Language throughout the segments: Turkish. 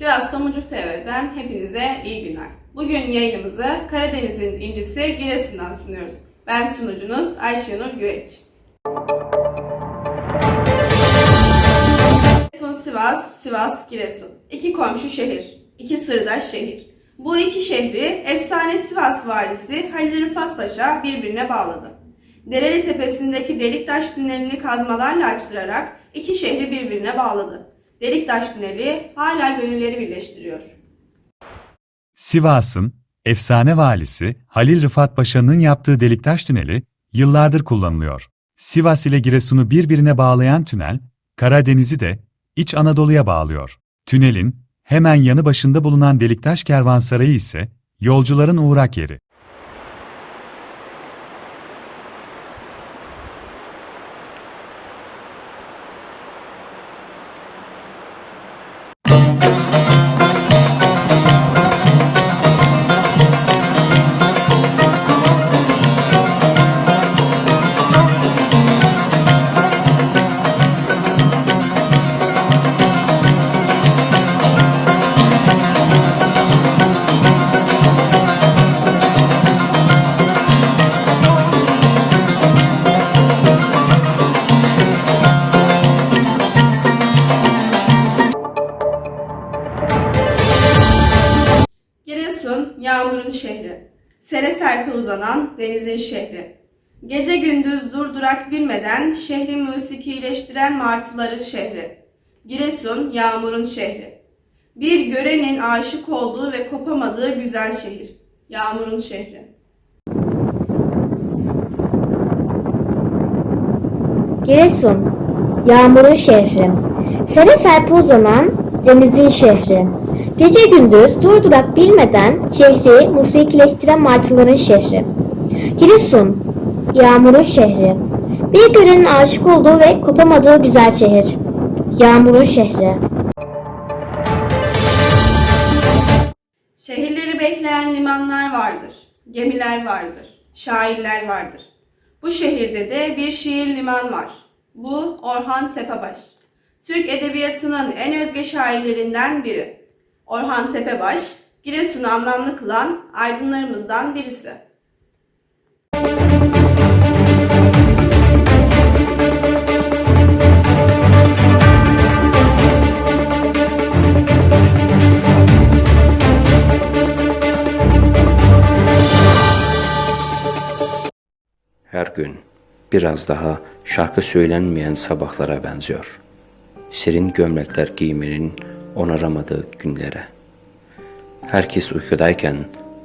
Sivas Tomucuk TV'den hepinize iyi günler. Bugün yayınımızı Karadeniz'in incisi Giresun'dan sunuyoruz. Ben sunucunuz Ayşenur Güveç. Giresun Sivas, Sivas Giresun. İki komşu şehir, iki sırdaş şehir. Bu iki şehri efsane Sivas valisi Halil Rıfat Paşa birbirine bağladı. Dereli tepesindeki Deliktaş tünelini kazmalarla açtırarak iki şehri birbirine bağladı. Deliktaş tüneli hala gönülleri birleştiriyor. Sivas'ın efsane valisi Halil Rıfat Paşa'nın yaptığı Deliktaş Tüneli yıllardır kullanılıyor. Sivas ile Giresun'u birbirine bağlayan tünel, Karadeniz'i de İç Anadolu'ya bağlıyor. Tünelin hemen yanı başında bulunan Deliktaş Kervansarayı ise yolcuların uğrak yeri. Sere serpe uzanan denizin şehri. Gece gündüz durdurak bilmeden şehri musikileştiren martıların şehri. Giresun, yağmurun şehri. Bir görenin aşık olduğu ve kopamadığı güzel şehir. Yağmurun şehri. Giresun, yağmurun şehri. Sere serpe uzanan denizin şehri. Gece gündüz durdurak bilmeden şehri musikileştiren martıların şehri. Giresun, yağmurun şehri. Bir görenin aşık olduğu ve kopamadığı güzel şehir. Yağmurun şehri. Şehirleri bekleyen limanlar vardır, gemiler vardır, şairler vardır. Bu şehirde de bir şiir liman var. Bu Orhan Tepebaş. Türk edebiyatının en özge şairlerinden biri. Orhan Tepebaş, Giresun'u anlamlı kılan aydınlarımızdan birisi. Her gün biraz daha şarkı söylenmeyen sabahlara benziyor. Serin gömlekler giymenin onaramadığı günlere. Herkes uykudayken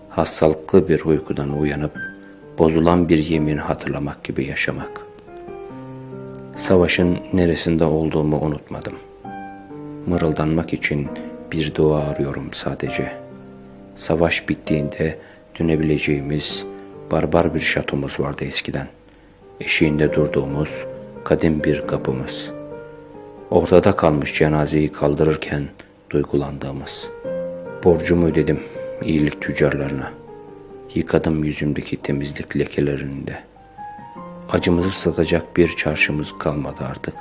hastalıklı bir uykudan uyanıp bozulan bir yemin hatırlamak gibi yaşamak. Savaşın neresinde olduğumu unutmadım. Mırıldanmak için bir dua arıyorum sadece. Savaş bittiğinde dönebileceğimiz barbar bir şatomuz vardı eskiden. Eşiğinde durduğumuz kadim bir kapımız. Ortada kalmış cenazeyi kaldırırken duygulandığımız. Borcumu ödedim iyilik tüccarlarına. Yıkadım yüzümdeki temizlik lekelerinde. Acımızı satacak bir çarşımız kalmadı artık.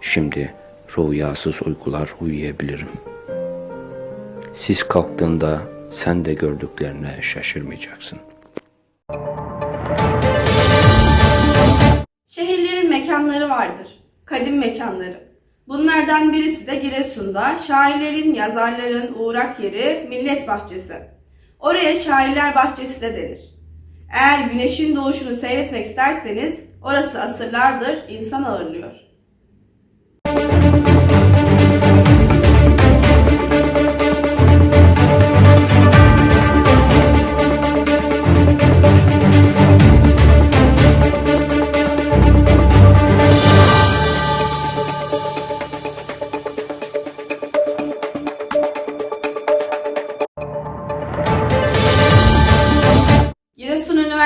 Şimdi rüyasız uykular uyuyabilirim. Siz kalktığında sen de gördüklerine şaşırmayacaksın. Şehirlerin mekanları vardır, kadim mekanları. Bunlardan birisi de Giresun'da şairlerin, yazarların uğrak yeri Millet Bahçesi. Oraya Şairler Bahçesi de denir. Eğer güneşin doğuşunu seyretmek isterseniz orası asırlardır insan ağırlıyor.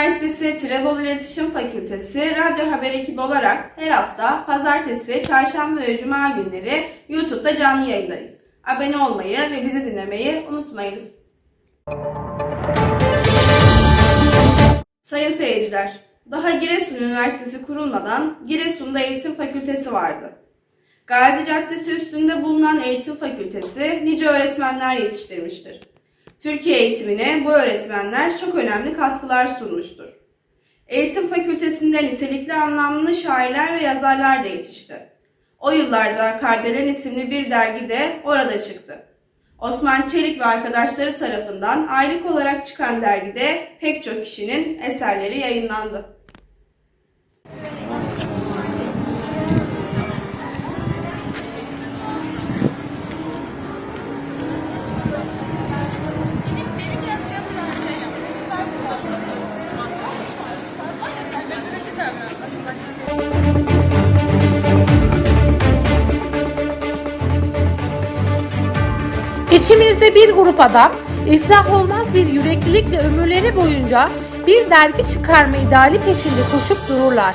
Üniversitesi Trebol İletişim Fakültesi Radyo Haber ekibi olarak her hafta pazartesi, çarşamba ve cuma günleri YouTube'da canlı yayındayız. Abone olmayı ve bizi dinlemeyi unutmayınız. Sayın seyirciler, daha Giresun Üniversitesi kurulmadan Giresun'da eğitim fakültesi vardı. Gazi Caddesi üstünde bulunan eğitim fakültesi nice öğretmenler yetiştirmiştir. Türkiye eğitimine bu öğretmenler çok önemli katkılar sunmuştur. Eğitim fakültesinde nitelikli anlamlı şairler ve yazarlar da yetişti. O yıllarda Kardelen isimli bir dergi de orada çıktı. Osman Çelik ve arkadaşları tarafından aylık olarak çıkan dergide pek çok kişinin eserleri yayınlandı. İçimizde bir grup adam iflah olmaz bir yüreklilikle ömürleri boyunca bir dergi çıkarma ideali peşinde koşup dururlar.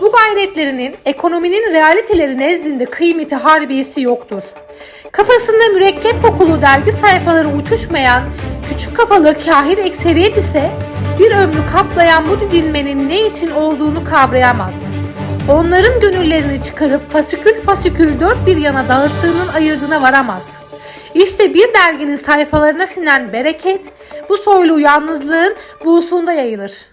Bu gayretlerinin ekonominin realiteleri nezdinde kıymeti harbiyesi yoktur. Kafasında mürekkep kokulu dergi sayfaları uçuşmayan küçük kafalı kahir ekseriyet ise bir ömrü kaplayan bu didinmenin ne için olduğunu kavrayamaz. Onların gönüllerini çıkarıp fasikül fasikül dört bir yana dağıttığının ayırdına varamaz. İşte bir derginin sayfalarına sinen bereket bu soylu yalnızlığın buğusunda yayılır.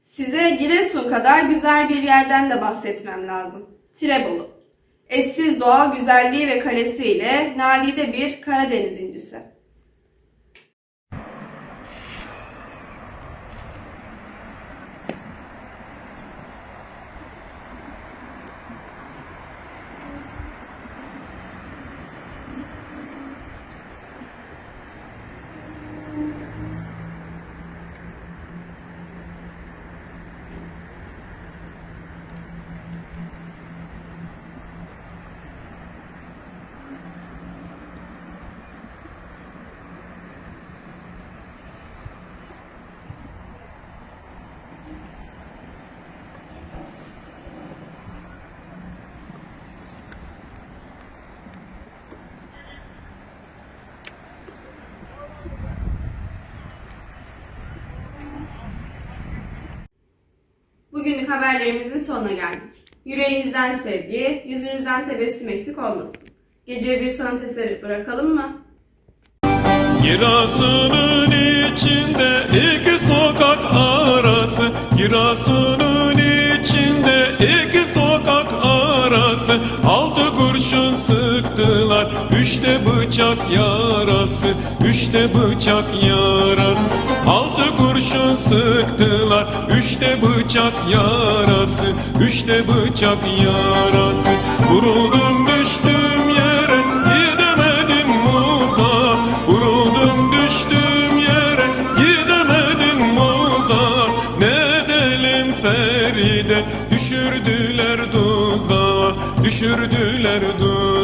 Size Giresun kadar güzel bir yerden de bahsetmem lazım. Tirebolu. Eşsiz doğal güzelliği ve kalesiyle nadide bir Karadeniz incisi. Haberlerimizin sonuna geldik. Yüreğinizden sevgi, yüzünüzden tebessüm eksik olmasın. Geceye bir sanat eseri bırakalım mı? Giresun'un içinde iki sokak arası Giresun'un içinde iki sokak arası Altı kurşun sıktılar Üçte bıçak yarası Üçte bıçak yarası Altı kurşun sıktılar. Üçte bıçak yarası Üçte bıçak yarası. Vuruldum düştüm yere Gidemedim muza Vuruldum düştüm yere Gidemedim muza Ne edelim Feride Düşürdüler tuzağa Düşürdüler tuzağa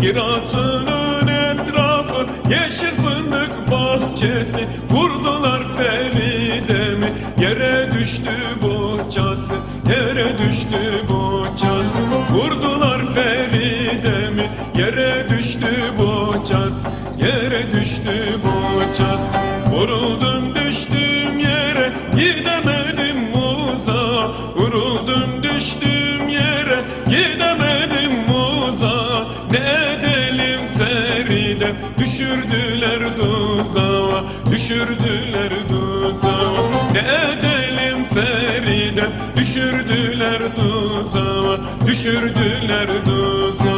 Giresun'un etrafı yeşil fındık bahçesi. Vurdular Feride'mi yere düştü bohçası Yere düştü bohçası Vurdular Feride'mi yere düştü bohçası Yere düştü bohçası Vuruldum düştüm yere gidemedim muza Vuruldum düştüm Düşürdüler tuzağa Ne edelim Feride? Düşürdüler tuzağa Düşürdüler tuzağa